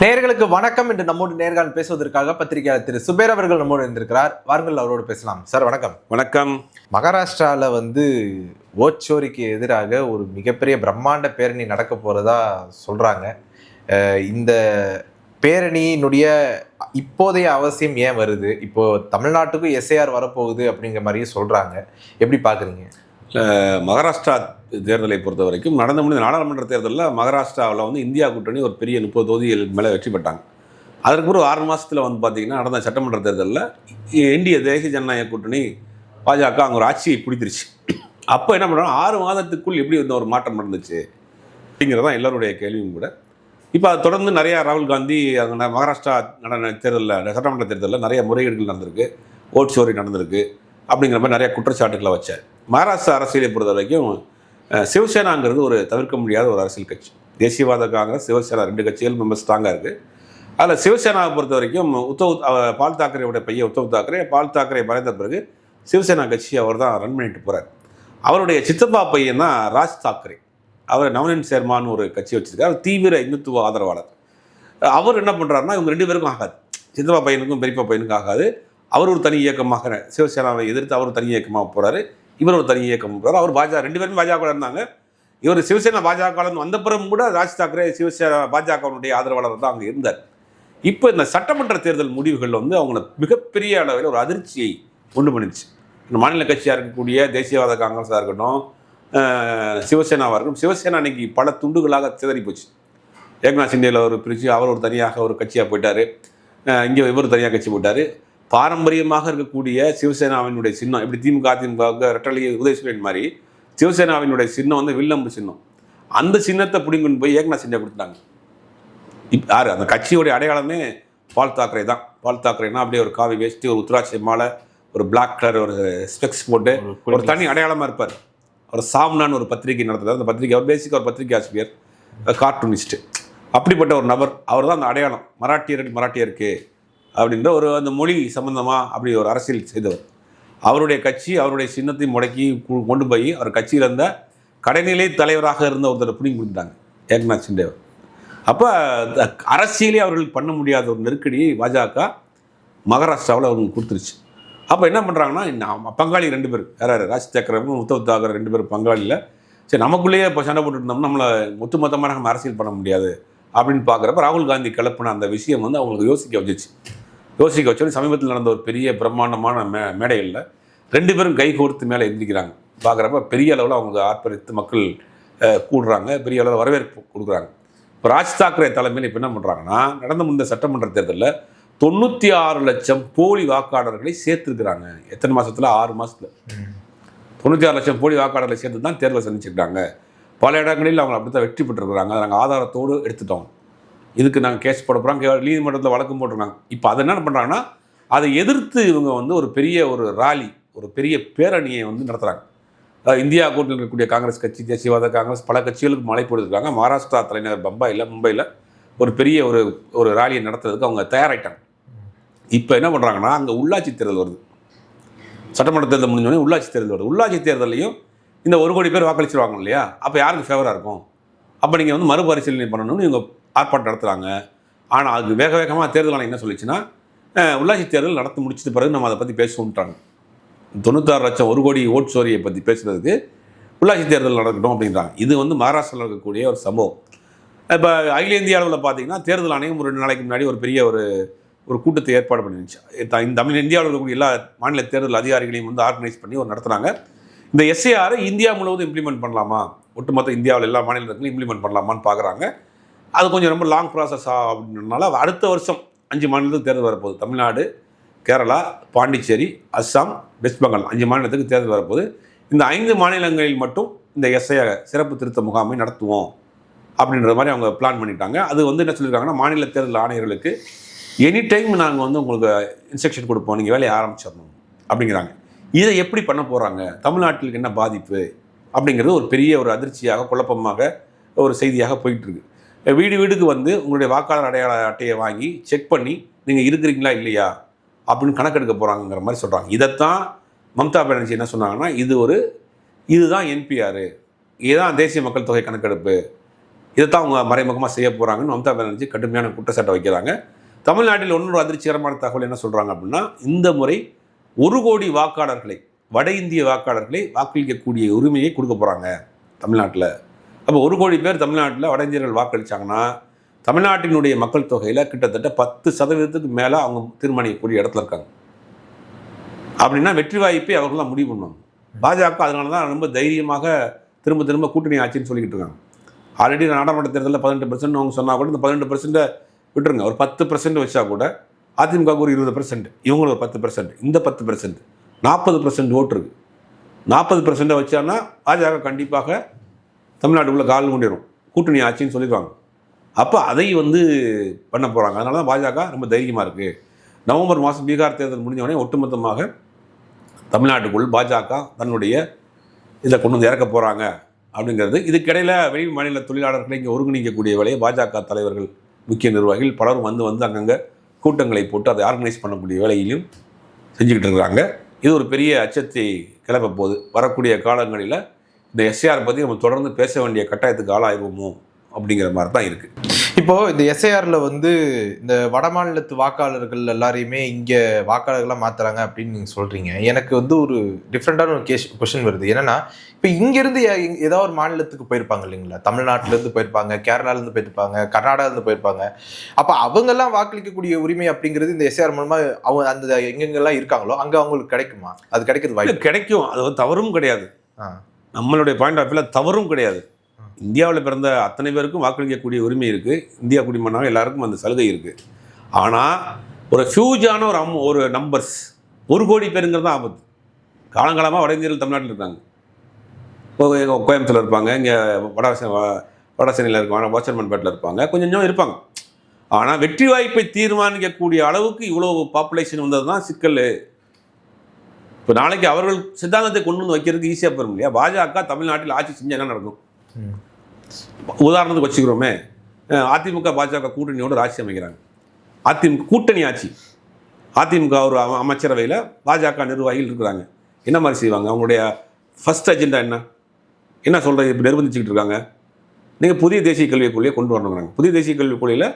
நேயர்களுக்கு வணக்கம். என்று நம்மோடு நேர்காணல் பேசுவதற்காக பத்திரிகையாளர் திரு சுபேர் அவர்கள் நம்மோடு இருந்திருக்கிறார் வாருங்கள் அவரோடு பேசலாம். சார் வணக்கம். வணக்கம். மகாராஷ்டிரால வந்து ஓச்சோரிக்கு எதிராக ஒரு மிகப்பெரிய பிரம்மாண்ட பேரணி நடக்க போறதா சொல்றாங்க. அஹ் இந்த பேரணியினுடைய இப்போதைய அவசியம் ஏன் வருது? இப்போ தமிழ்நாட்டுக்கும் எஸ்ஏஆர் வரப்போகுது அப்படிங்கிற மாதிரியும் சொல்றாங்க. எப்படி பாக்குறீங்க? அஹ் மகாராஷ்டிரா தேர்தலை பொறுத்த வரைக்கும் நடந்து முடிந்த நாடாளுமன்ற தேர்தலில் மகாராஷ்டிராவில் வந்து இந்தியா கூட்டணி ஒரு பெரிய முப்பது தொகுதிகளுக்கு மேலே வெற்றி பெற்றாங்க. அதற்கு ஒரு ஆறு மாதத்தில் வந்து பார்த்தீங்கன்னா நடந்த சட்டமன்ற தேர்தலில் இந்திய தேசிய ஜனநாயக கூட்டணி பாஜக அங்கே ஒரு ஆட்சியை பிடித்திருச்சு. அப்போ என்ன பண்ணுறோம் ஆறு மாதத்துக்குள் எப்படி இந்த ஒரு மாற்றம் நடந்துச்சு அப்படிங்கிறது தான் கேள்வியும் கூட. இப்போ அதை தொடர்ந்து நிறையா ராகுல் காந்தி அங்கே மகாராஷ்டிரா நடன தேர்தலில் சட்டமன்ற தேர்தலில் நிறைய முறைகேடுகள் நடந்திருக்கு. ஓட் சோரி நடந்திருக்கு அப்படிங்கிற மாதிரி நிறைய குற்றச்சாட்டுகளை வச்சார். மகாராஷ்டிரா அரசியலை பொறுத்த வரைக்கும் சிவசேனாங்கிறது ஒரு தவிர்க்க முடியாத ஒரு அரசியல் கட்சி. தேசியவாத காங்கிரஸ் சிவசேனா ரெண்டு கட்சிகள் ரொம்ப ஸ்ட்ராங்காக இருக்குது அதில் சிவசேனாவை பொறுத்த வரைக்கும் உத்தவ் பால் தாக்கரேவுடைய பையன் உத்தவ் தாக்கரே பால் தாக்கரே மறைந்த பிறகு சிவசேனா கட்சி அவர் தான் ரன் பண்ணிட்டு போகிறார் அவருடைய சித்தப்பா பையன் தான் ராஜ் தாக்கரே. அவர் நவனின் சேர்மான்னு ஒரு கட்சி வச்சிருக்காரு. தீவிர இந்துத்துவ ஆதரவாளர். அவர் என்ன பண்ணுறாருன்னா இவங்க ரெண்டு பேருக்கும் ஆகாது. சித்தப்பா பையனுக்கும் பெரியப்பா பையனுக்கும் ஆகாது. அவர் ஒரு தனி இயக்கமாக சிவசேனாவை எதிர்த்து அவர் தனி இயக்கமாக போகிறாரு இவர் ஒரு தனி இயக்கம் அவர் பாஜக ரெண்டு பேரும் பாஜக இருந்தாங்க. இவர் சிவசேனா பாஜக வந்த பிறகு கூட ராஜ் தாக்கரே சிவசேனா பாஜகவினுடைய ஆதரவாளர் தான் அங்கே இருந்தார். இப்போ இந்த சட்டமன்ற தேர்தல் முடிவுகள் வந்து அவங்கள மிகப்பெரிய அளவில் ஒரு அதிர்ச்சியை உண்டு பண்ணிடுச்சு. இந்த மாநில கட்சியாக இருக்கக்கூடிய தேசியவாத காங்கிரஸாக இருக்கட்டும் சிவசேனாவாக இருக்கட்டும் சிவசேனா இன்னைக்கு பல துண்டுகளாக சிதறி போச்சு. ஏக்நாத் சிண்டேல ஒரு பிரித்து அவர் ஒரு தனியாக ஒரு கட்சியாக போயிட்டார். இங்கே இவர் தனியாக கட்சி போட்டார். பாரம்பரியமாக இருக்கக்கூடிய சிவசேனாவினுடைய சின்னம் எப்படி திமுக அதிமுக ரெட்டலை உதயசூரியன் மாதிரி சிவசேனாவினுடைய சின்னம் வந்து வில்லம்பு சின்னம். அந்த சின்னத்தை பிடிங்கொண்டு போய் ஏக்நாத் சிண்டே கொடுத்துட்டாங்க. இப் யார்? அந்த கட்சியோடைய அடையாளமே பால் தாக்கரே தான். பால் தாக்கரேனா அப்படியே ஒரு காவி வேஷ்டி ஒரு உத்ராட்சி மாலை ஒரு பிளாக் கலர் ஒரு ஸ்பெக்ஸ் போட்டு ஒரு தனி அடையாளமாக இருப்பார். அவர் சாம்னான்னு ஒரு பத்திரிகை நடத்துறாரு. அந்த பத்திரிகை அவர் பேசிக் ஒரு பத்திரிகை ஆசிரியர் கார்ட்டூனிஸ்ட் அப்படிப்பட்ட ஒரு நபர். அவர் தான் அந்த அடையாளம். மராட்டியர்கள் மராட்டியருக்கு. அப்படின்ற ஒரு அந்த மொழி சம்பந்தமாக அப்படி ஒரு அரசியல் செய்தவர். அவருடைய கட்சி அவருடைய சின்னத்தை முடக்கி கு- கொண்டு போய் அவர் கட்சியில் இருந்த கடைநிலை தலைவராக இருந்த ஒருத்தரை பிடிங்கி கொடுத்துட்டாங்க ஏக்நாத் சிண்டேவர் அப்போ அரசியலே அவர்கள் பண்ண முடியாத ஒரு நெருக்கடியை பாஜக மகாராஷ்டிராவில் அவங்களுக்கு கொடுத்துருச்சு. அப்போ என்ன பண்ணுறாங்கன்னா பங்காளி ரெண்டு பேர் யார் யார்? ராஜ் தேக்கரவும் உத்தவ் தாக்கர் ரெண்டு பேரும் பங்காளியில். சரி நமக்குள்ளேயே இப்போ சண்டை போட்டுட்டு இருந்தோம்னா நம்மளை ஒட்டுமொத்தமாக நம்ம அரசியல் பண்ண முடியாது அப்படின்னு பார்க்குறப்ப ராகுல் காந்தி கிளப்பின அந்த விஷயம் வந்து அவங்களுக்கு யோசிக்க வச்சுச்சு. யோசிக்க வச்சோடனே சமீபத்தில் நடந்த ஒரு பெரிய பிரம்மாண்டமான மே மேடைகளில் ரெண்டு பேரும் கை கோர்த்து மேலே எந்திரிக்கிறாங்க. பார்க்குறப்ப பெரிய அளவில் அவங்க ஆர்ப்பரித்து மக்கள் கூடுறாங்க. பெரிய அளவில் வரவேற்பு கொடுக்குறாங்க. இப்போ ராஜ் தாக்கரே தலைமையில் இப்போ என்ன பண்ணுறாங்கன்னா நடந்த முடிந்த சட்டமன்ற தேர்தலில் தொண்ணூற்றி ஆறு லட்சம் போலி வாக்காளர்களை சேர்த்துருக்குறாங்க. எத்தனை மாதத்தில் ஆறு மாதத்தில் தொண்ணூற்றி ஆறு லட்சம் போலி வாக்காளர்களை சேர்த்து தான் தேர்தலை சந்திச்சிருக்காங்க பல இடங்களில் அவங்க அப்படி தான் வெற்றி பெற்றுருக்குறாங்க. நாங்கள் ஆதாரத்தோடு எடுத்துட்டோம். இதுக்கு நாங்கள் கேஸ் போட போகிறோம் நீதிமன்றத்தில் வழக்கம் போட்டிருக்காங்க. இப்போ அதை என்ன பண்ணுறாங்கன்னா அதை எதிர்த்து இவங்க வந்து ஒரு பெரிய ஒரு ராலி ஒரு பெரிய பேரணியை வந்து நடத்துகிறாங்க அதாவது இந்தியா கூட்டில் இருக்கக்கூடிய காங்கிரஸ் கட்சி தேசியவாத காங்கிரஸ் பல கட்சிகளுக்கு மழை போட்டுருக்காங்க மகாராஷ்டிரா தலைநகர் பம்பாயில் மும்பையில் ஒரு பெரிய ஒரு ஒரு ராலியை நடத்துறதுக்கு அவங்க தயாராகிட்டாங்க இப்போ என்ன பண்ணுறாங்கன்னா அங்கே உள்ளாட்சி தேர்தல் வருது. சட்டமன்ற தேர்தல் முடிஞ்சோடனே உள்ளாட்சி தேர்தல் வருது. உள்ளாட்சி தேர்தலையும் இந்த ஒரு கோடி பேர் வாக்களிச்சிருவாங்க இல்லையா? அப்போ யாருக்கு ஃபேவராக இருக்கும்? அப்போ நீங்கள் வந்து மறுபரிசீலனை பண்ணணும்னு இவங்க ஆர்ப்பாட்டம் நடத்துகிறாங்க ஆனால் அது வேக வேகமாக தேர்தல் ஆணையம் என்ன சொல்லிச்சுன்னா உள்ளாட்சி தேர்தல் நடத்தி முடிச்சது பிறகு நம்ம அதை பற்றி பேசுவோம்ட்டாங்க தொண்ணூத்தாறு லட்சம் ஒரு கோடி ஓட் சோரியை பற்றி பேசுகிறதுக்கு உள்ளாட்சி தேர்தல் நடக்கட்டும் அப்படின்றாங்க. இது வந்து மகாராஷ்டிராவில் இருக்கக்கூடிய ஒரு சம்பவம். இப்போ அகில இந்திய அளவில் பார்த்தீங்கன்னா தேர்தல் ஆணையம் ஒரு ரெண்டு நாளைக்கு முன்னாடி ஒரு பெரிய ஒரு ஒரு கூட்டத்தை ஏற்பாடு பண்ணிருந்துச்சு. த- இந்த தமிழ் இந்தியாவில் இருக்கக்கூடிய எல்லா மாநில தேர்தல் அதிகாரிகளையும் வந்து ஆர்கனைஸ் பண்ணி ஒரு நடத்துனாங்க. இந்த எஸ்ஏஆரை இந்தியா முழுவதும் இம்ப்ளிமெண்ட் பண்ணலாமா? ஒட்டுமொத்த இந்தியாவில் எல்லா மாநிலத்திலும் இம்ப்ளிமெண்ட் பண்ணலாமான்னு பார்க்குறாங்க அது கொஞ்சம் ரொம்ப லாங் ப்ராசஸ் அப்படின்றனால அடுத்த வருஷம் அஞ்சு மாநிலத்துக்கு தேர்தல் வரப்போகுது. தமிழ்நாடு கேரளா பாண்டிச்சேரி அஸ்ஸாம் வெஸ்ட் பெங்கால் அஞ்சு மாநிலத்துக்கு தேர்தல் வரப்போகுது. இந்த ஐந்து மாநிலங்களில் மட்டும் இந்த எஸ்ஐயாக சிறப்பு திருத்த முகாமை நடத்துவோம் அப்படின்ற மாதிரி அவங்க பிளான் பண்ணிட்டாங்க. அது வந்து என்ன சொல்லியிருக்காங்கன்னா மாநில தேர்தல் ஆணையர்களுக்கு எனி டைம் நாங்கள் வந்து உங்களுக்கு இன்ஸ்ட்ரக்ஷன் கொடுப்போம். நீங்கள் வேலையை ஆரம்பிச்சிடணும் அப்படிங்கிறாங்க. இதை எப்படி பண்ண போகிறாங்க தமிழ்நாட்டிலுக்கு என்ன பாதிப்பு? அப்படிங்கிறது ஒரு பெரிய ஒரு அதிர்ச்சியாக குழப்பமாக ஒரு செய்தியாக போயிட்டுருக்கு வீடு வீடுக்கு வந்து உங்களுடைய வாக்காளர் அடையாள அட்டையை வாங்கி செக் பண்ணி நீங்கள் இருக்கிறீங்களா இல்லையா? அப்படின்னு கணக்கெடுக்க போகிறாங்கிற மாதிரி சொல்கிறாங்க இதைத்தான் மம்தா பானர்ஜி என்ன சொன்னாங்கன்னா இது ஒரு இதுதான் என்பிஆர் இதுதான் தேசிய மக்கள் தொகை கணக்கெடுப்பு. இதைத்தான் அவங்க மறைமுகமாக செய்ய போகிறாங்கன்னு மம்தா பானர்ஜி கடுமையான குற்றச்சாட்டை வைக்கிறாங்க. தமிழ்நாட்டில் இன்னொரு அதிர்ச்சிகரமான தகவல் என்ன சொல்கிறாங்க அப்படின்னா இந்த முறை ஒரு கோடி வாக்காளர்களை வட இந்திய வாக்காளர்களை வாக்களிக்கக்கூடிய உரிமையை கொடுக்க போகிறாங்க தமிழ்நாட்டில். அப்போ ஒரு கோடி பேர் தமிழ்நாட்டில் வட இந்தியர்கள் வாக்களிச்சாங்கன்னா தமிழ்நாட்டினுடைய மக்கள் தொகையில் கிட்டத்தட்ட பத்து சதவீதத்துக்கு மேலே அவங்க தீர்மானிக்கக்கூடிய இடத்துல இருக்காங்க. அப்படின்னா வெற்றி வாய்ப்பை அவர்கள் தான் முடிவு பண்ணுவாங்க. பாஜக அதனால தான் ரொம்ப தைரியமாக திரும்ப திரும்ப கூட்டணி ஆட்சின்னு சொல்லிக்கிட்டு இருக்காங்க. ஆல்ரெடி நாடாளுமன்ற தேர்தலில் பதினெட்டு பர்சன்ட் அவங்க சொன்னால் கூட இந்த பதினெட்டு பர்சன்ட்டை விட்டுருங்க. ஒரு பத்து பர்சன்ட் வச்சா கூட அதிமுக ஒரு இருபது பர்சன்ட் இவங்களுக்கு ஒரு பத்து பர்சன்ட் இந்த பத்து பர்சன்ட் நாற்பது பர்சன்ட் ஓட்டுருக்கு நாற்பது பர்சன்ட்டை வச்சான்னா பாஜக கண்டிப்பாக தமிழ்நாட்டுக்குள்ளே கால் கொண்டிடும் கூட்டணி ஆட்சின்னு சொல்லிடுவாங்க அப்போ அதை வந்து பண்ண போகிறாங்க அதனால தான் பாஜக ரொம்ப தைரியமாக இருக்குது நவம்பர் மாதம் பீகார் தேர்தல் முடிஞ்சவொடனே ஒட்டுமொத்தமாக தமிழ்நாட்டுக்குள் பாஜக தன்னுடைய இதை கொண்டு வந்து இறக்க போகிறாங்க அப்படிங்கிறது. இதுக்கிடையில் வெளி மாநில தொழிலாளர்களை இங்கே ஒருங்கிணைக்கக்கூடிய வேலையை பாஜக தலைவர்கள் முக்கிய நிர்வாகிகள் பலரும் வந்து வந்து அங்கங்கே கூட்டங்களை போட்டு அதை ஆர்கனைஸ் பண்ணக்கூடிய வேலையிலும் செஞ்சுக்கிட்டு இருக்கிறாங்க. இது ஒரு பெரிய அச்சத்தை கிளப்ப போகுது. வரக்கூடிய காலங்களில் இந்த எஸ்ஏஆர் பற்றி நம்ம தொடர்ந்து பேச வேண்டிய கட்டாயத்துக்கு ஆளாயிருவோமோ அப்படிங்கிற மாதிரி தான் இருக்குது இப்போ இந்த எஸ்ஐஆர்ல வந்து இந்த வடமாநிலத்து வாக்காளர்கள் எல்லாரையுமே இங்க வாக்காளர்களா மாத்துறாங்க அப்படின்னு நீங்க சொல்றீங்க. எனக்கு வந்து ஒரு டிஃப்ரெண்டான ஒரு கேஸ் கொஸ்டின் வருது. என்னன்னா இப்போ இங்க இருந்து ஏ- ஏதாவது ஒரு மாநிலத்துக்கு போயிருப்பாங்க இல்லைங்களா? தமிழ்நாட்டுல இருந்து போயிருப்பாங்க கேரளால இருந்து போயிருப்பாங்க கர்நாடகால இருந்து போயிருப்பாங்க. அப்ப அவங்க எல்லாம் வாக்களிக்கக்கூடிய உரிமை அப்படிங்கிறது இந்த எஸ்ஐஆர் மூலமா அவங்க அந்த எங்கெங்கெல்லாம் இருக்காங்களோ அங்க அவங்களுக்கு கிடைக்குமா? அது கிடைக்கிறது வாய்ப்பு கிடைக்கும். அது தவறும் கிடையாது. ஆ. நம்மளுடைய பாயிண்ட் ஆஃப் வியூவில் தவறும் கிடையாது. இந்தியாவில் பிறந்த அத்தனை பேருக்கும் வாக்களிக்கக்கூடிய உரிமை இருக்குது இந்தியா குடிமகனாக எல்லாருக்கும் அந்த சலுகை இருக்குது ஆனால் ஒரு ஃபியூஜான ஒரு அம் ஒரு நம்பர்ஸ் ஒரு கோடி பேருங்கிறது தான் ஆபத்து. காலங்காலமாக வட இந்தியர்கள் தமிழ்நாட்டில் இருக்காங்க. இப்போ கோயம்புத்தூர் இருப்பாங்க இங்கே வட வட இருப்பாங்க வாச்சர்மன்பேட்டில் இருப்பாங்க கொஞ்சம் கொஞ்சம் இருப்பாங்க. ஆனால் வெற்றி வாய்ப்பை தீர்மானிக்கக்கூடிய அளவுக்கு இவ்வளோ பாப்புலேஷன் வந்தது தான் சிக்கல். இப்போ நாளைக்கு அவர்கள் சித்தாந்தத்தை கொண்டு வந்து வைக்கிறதுக்கு ஈஸியாக போயிடும் இல்லையா? பாஜக தமிழ்நாட்டில் ஆட்சி செஞ்சால் என்ன நடக்கும்? உதாரணத்துக்கு வச்சுக்கிறோமே அதிமுக பாஜக கூட்டணியோடு ஆட்சி அமைக்கிறாங்க. அதிமுக கூட்டணி ஆட்சி. அதிமுக ஒரு அமைச்சரவையில் பாஜக நிர்வாகிகள் இருக்கிறாங்க. என்ன மாதிரி செய்வாங்க? அவங்களுடைய ஃபர்ஸ்ட் அஜெண்டா என்ன? என்ன சொல்கிறது இப்போ நிர்பந்திச்சுக்கிட்டு இருக்காங்க. நீங்கள் புதிய தேசிய கல்விக் கொள்கையை கொண்டு வரணுங்கிறாங்க. புதிய தேசிய கல்விக் கொள்கையில்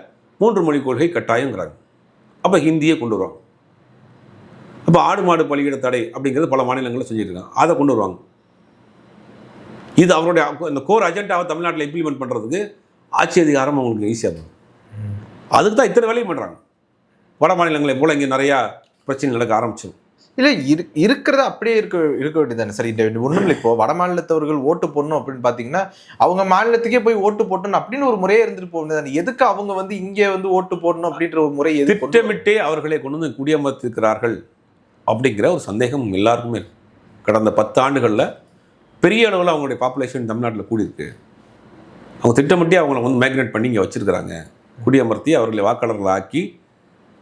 மூன்று மொழி கொள்கை கட்டாயங்கிறாங்க. அப்போ ஹிந்தியை கொண்டு வருவாங்க. அப்போ ஆடு மாடு பலியிட தடை அப்படிங்கிறது பல மாநிலங்களில் செஞ்சுட்டு இருக்காங்க அதை கொண்டு வருவாங்க. இது அவருடைய இந்த கோர் அஜெண்டாவை தமிழ்நாட்டில் இம்ப்ளிமெண்ட் பண்ணுறதுக்கு ஆட்சி அதிகாரம் அவங்களுக்கு ஈஸியாக இருக்கும் அதுக்கு தான் இத்தனை வேலையும் பண்ணுறாங்க வட மாநிலங்களை போல் இங்கே நிறையா பிரச்சனை நடக்க ஆரம்பிச்சிடும் இல்ல இரு இருக்கிறத அப்படியே இருக்க இருக்க வேண்டியதானே சார்? இந்த ஒண்ணும் இல்லை இப்போ வட மாநிலத்தவர்கள் ஓட்டு போடணும் அப்படின்னு பாத்தீங்கன்னா அவங்க மாநிலத்துக்கே போய் ஓட்டு போட்டணும் அப்படின்னு ஒரு முறையே இருந்துட்டு போக வேண்டியதானே எதுக்கு அவங்க வந்து இங்கே வந்து ஓட்டு போடணும் அப்படின்ற ஒரு முறை திட்டமிட்டே அவர்களை கொண்டு வந்து குடியமர்த்திருக்கிறார்கள். அப்படிங்கிற ஒரு சந்தேகம் எல்லாருக்குமே கடந்த பத்து ஆண்டுகளில் பெரிய அளவில் அவங்களுடைய பாப்புலேஷன் தமிழ்நாட்டில் கூடியிருக்கு. அவங்க திட்டமிட்டே அவங்கள வந்து மேக்னேட் பண்ணி இங்கே வச்சுருக்கிறாங்க. குடியமர்த்தி அவர்களை வாக்காளர்கள் ஆக்கி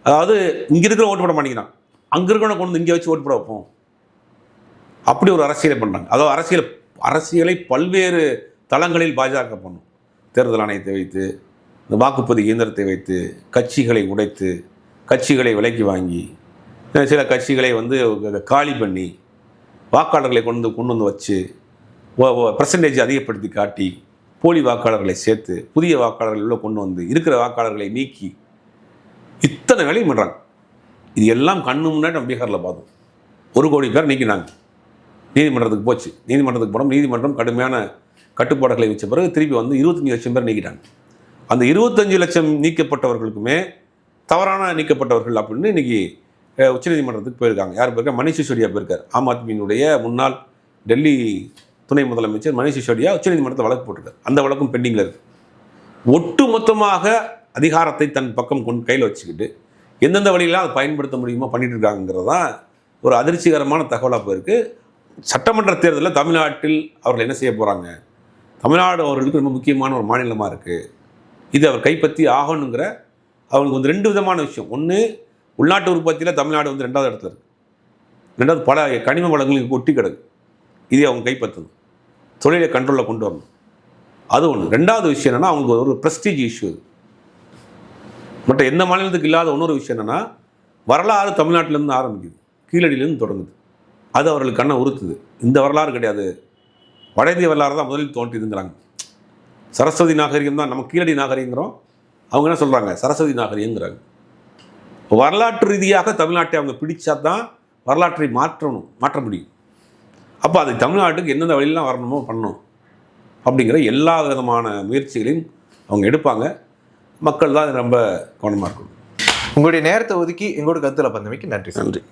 அதாவது இங்கே இருக்கிற ஓட்டு போட மாட்டேங்கிறான். அங்கே இருக்கிறவனை கொண்டு வந்து இங்கே வச்சு ஓட்டு போட வைப்போம். அப்படி ஒரு அரசியலை பண்ணுறாங்க அதாவது அரசியல் அரசியலை பல்வேறு தளங்களில் பாஜக பண்ணும். தேர்தல் ஆணையத்தை வைத்து இந்த வாக்குப்பதிவு இயந்திரத்தை வைத்து கட்சிகளை உடைத்து கட்சிகளை விலைக்கு வாங்கி சில கட்சிகளை வந்து காலி பண்ணி வாக்காளர்களை கொண்டு கொண்டு வந்து வச்சு பர்சன்டேஜ் அதிகப்படுத்தி காட்டி போலி வாக்காளர்களை சேர்த்து புதிய வாக்காளர்கள் உள்ள கொண்டு வந்து இருக்கிற வாக்காளர்களை நீக்கி இத்தனை வேலையும் பண்ணுறாங்க இது எல்லாம் கண்ணு முன்னாடி நம்ம பீகாரில் பார்த்தோம். ஒரு கோடி பேர் நீக்கினாங்க. நீதிமன்றத்துக்கு போச்சு. நீதிமன்றத்துக்கு போனோம். நீதிமன்றம் கடுமையான கட்டுப்பாடுகளை வச்ச பிறகு திருப்பி வந்து இருபத்தஞ்சி லட்சம் பேர் நீக்கிட்டாங்க. அந்த இருபத்தஞ்சு லட்சம் நீக்கப்பட்டவர்களுக்குமே தவறான நீக்கப்பட்டவர்கள் அப்படின்னு இன்றைக்கி உச்சநீதிமன்றத்துக்கு போயிருக்காங்க. யார் போயிருக்காங்க மணிஷ் சிசோடியா போயிருக்கார். ஆம் ஆத்மியினுடைய முன்னாள் டெல்லி துணை முதலமைச்சர் மணிஷ் சிசோடியா உச்சநீதிமன்றத்தில் வழக்கு போட்டிருக்கார். அந்த வழக்கும் பெண்டிங்கில் இருக்குது ஒட்டு மொத்தமாக அதிகாரத்தை தன் பக்கம் கொண்டு கையில் வச்சுக்கிட்டு எந்தெந்த வழியெல்லாம் அதை பயன்படுத்த முடியுமோ பண்ணிட்டு இருக்காங்கிறது தான் ஒரு அதிர்ச்சிகரமான தகவலாக போயிருக்கு. சட்டமன்ற தேர்தலில் தமிழ்நாட்டில் அவர்கள் என்ன செய்ய போகிறாங்க தமிழ்நாடு அவர்களுக்கு ரொம்ப முக்கியமான ஒரு மாநிலமாக இருக்குது இது அவர் கைப்பற்றி ஆகணுங்கிற அவங்களுக்கு வந்து ரெண்டு விதமான விஷயம். ஒன்று உள்நாட்டு உற்பத்தியில் தமிழ்நாடு வந்து ரெண்டாவது இடத்துல இருக்குது ரெண்டாவது பல கனிம வளங்களுக்கு கொட்டி கிடக்கு. இதே அவங்க கைப்பற்றணும் தொழிலை கண்ட்ரோலில் கொண்டு வரணும். அது ஒன்று ரெண்டாவது விஷயம் என்னென்னா அவங்களுக்கு ஒரு ப்ரெஸ்டீஜ் இஷ்யூ இது மற்ற எந்த மாநிலத்துக்கு இல்லாத இன்னொரு விஷயம் என்னென்னா வரலாறு தமிழ்நாட்டிலேருந்து ஆரம்பிக்குது. கீழடியிலேருந்து தொடங்குது. அது அவர்களுக்கு கண்ணை உறுத்துது. இந்த வரலாறு கிடையாது. வட இந்திய வரலாறு தான் முதலில் தோன்றியதுங்கிறாங்க. சரஸ்வதி நாகரிகம் தான் நம்ம கீழடி நாகரிகங்கிறோம். அவங்க என்ன சொல்கிறாங்க சரஸ்வதி நாகரிகங்கிறாங்க. வரலாற்று ரீதியாக தமிழ்நாட்டை அவங்க பிடிச்சா தான் வரலாற்றை மாற்றணும் மாற்ற முடியும். அப்போ அது தமிழ்நாட்டுக்கு எந்தெந்த வழியெல்லாம் வரணுமோ பண்ணணும். அப்படிங்கிற எல்லா விதமான முயற்சிகளையும் அவங்க எடுப்பாங்க. மக்கள் தான் ரொம்ப கவனமாக இருக்கணும். உங்களுடைய நேரத்தை ஒதுக்கி எங்களோட கருத்துல பந்தமைக்கு நன்றி நன்றி.